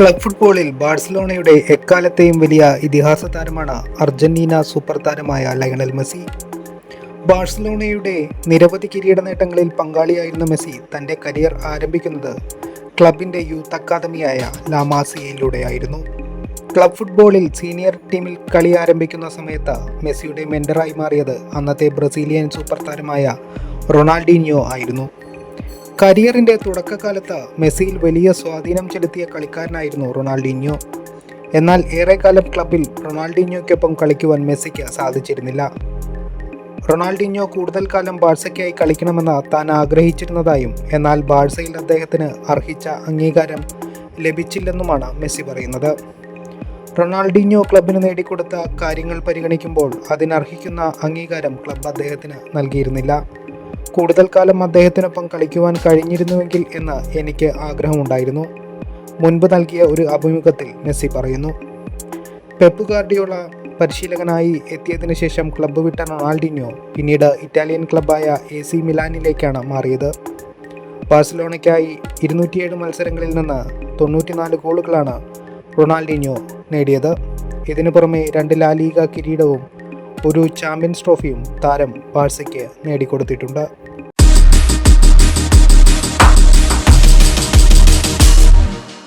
Club ഫുട്ബോളിൽ ബാഴ്സലോണയുടെ എക്കാലത്തെയും വലിയ ഇതിഹാസ താരമാണ് അർജന്റീന സൂപ്പർ താരമായ ലയണൽ മെസ്സി. ബാഴ്സലോണയുടെ നിരവധി കിരീട നേട്ടങ്ങളിൽ പങ്കാളിയായിരുന്ന മെസ്സി തന്റെ കരിയർ ആരംഭിക്കുന്നത് ക്ലബിന്റെ യൂത്ത് അക്കാദമിയായ ലാമാസിയയിലൂടെയായിരുന്നു ക്ലബ് ഫുട്ബോളിൽ സീനിയർ ടീമിൽ കളി ആരംഭിക്കുന്ന സമയത്ത് മെസ്സിയുടെ മെൻഡറായി മാറിയത് അന്നത്തെ ബ്രസീലിയൻ സൂപ്പർ താരമായ റൊണാൾഡീനിയോ ആയിരുന്നു. കരിയറിന്റെ തുടക്കകാലത്ത് മെസ്സിയിൽ വലിയ സ്വാധീനം ചെലുത്തിയ കളിക്കാരനായിരുന്നു റൊണാൾഡീഞ്ഞോ എന്നാൽ ഏറെക്കാലം ക്ലബിൽ റൊണാൾഡീഞ്ഞോയ്ക്കൊപ്പം കളിക്കുവാൻ മെസ്സിക്ക് സാധിച്ചിരുന്നില്ല. റൊണാൾഡീഞ്ഞോ കൂടുതൽ കാലം ബാഴ്സയ്ക്കായി കളിക്കണമെന്ന് താൻ ആഗ്രഹിച്ചിരുന്നതായും എന്നാൽ ബാഴ്സയിൽ അദ്ദേഹത്തിന് അർഹിച്ച അംഗീകാരം ലഭിച്ചില്ലെന്നുമാണ് മെസ്സി പറയുന്നത്. റൊണാൾഡീഞ്ഞോ ക്ലബിന് നേടിക്കൊടുത്ത കാര്യങ്ങൾ പരിഗണിക്കുമ്പോൾ അതിനർഹിക്കുന്ന അംഗീകാരം ക്ലബ് അദ്ദേഹത്തിന് നൽകിയിരുന്നില്ല. കൂടുതൽ കാലം അദ്ദേഹത്തിനൊപ്പം കളിക്കുവാൻ കഴിഞ്ഞിരുന്നുവെങ്കിൽ എന്ന് എനിക്ക് ആഗ്രഹമുണ്ടായിരുന്നു. മുൻപ് നൽകിയ ഒരു അഭിമുഖത്തിൽ മെസ്സി പറയുന്നു പെപ്പ് ഗാർഡിയോള പരിശീലകനായി എത്തിയതിനു ശേഷം ക്ലബ്ബ് വിട്ട റൊണാൾഡിനോ പിന്നീട് ഇറ്റാലിയൻ ക്ലബ്ബായ എ സി മിലാനിലേക്കാണ് മാറിയത്. ബാഴ്സലോണയ്ക്കായി ഇരുന്നൂറ്റിയേഴ് മത്സരങ്ങളിൽ നിന്ന് തൊണ്ണൂറ്റിനാല് ഗോളുകളാണ് റൊണാൾഡിനോ നേടിയത്. ഇതിനു പുറമെ രണ്ട് ലാലീഗ കിരീടവും ഒരു ചാമ്പ്യൻസ് ട്രോഫിയും താരം ബാഴ്സയ്ക്ക് നേടിക്കൊടുത്തിട്ടുണ്ട്.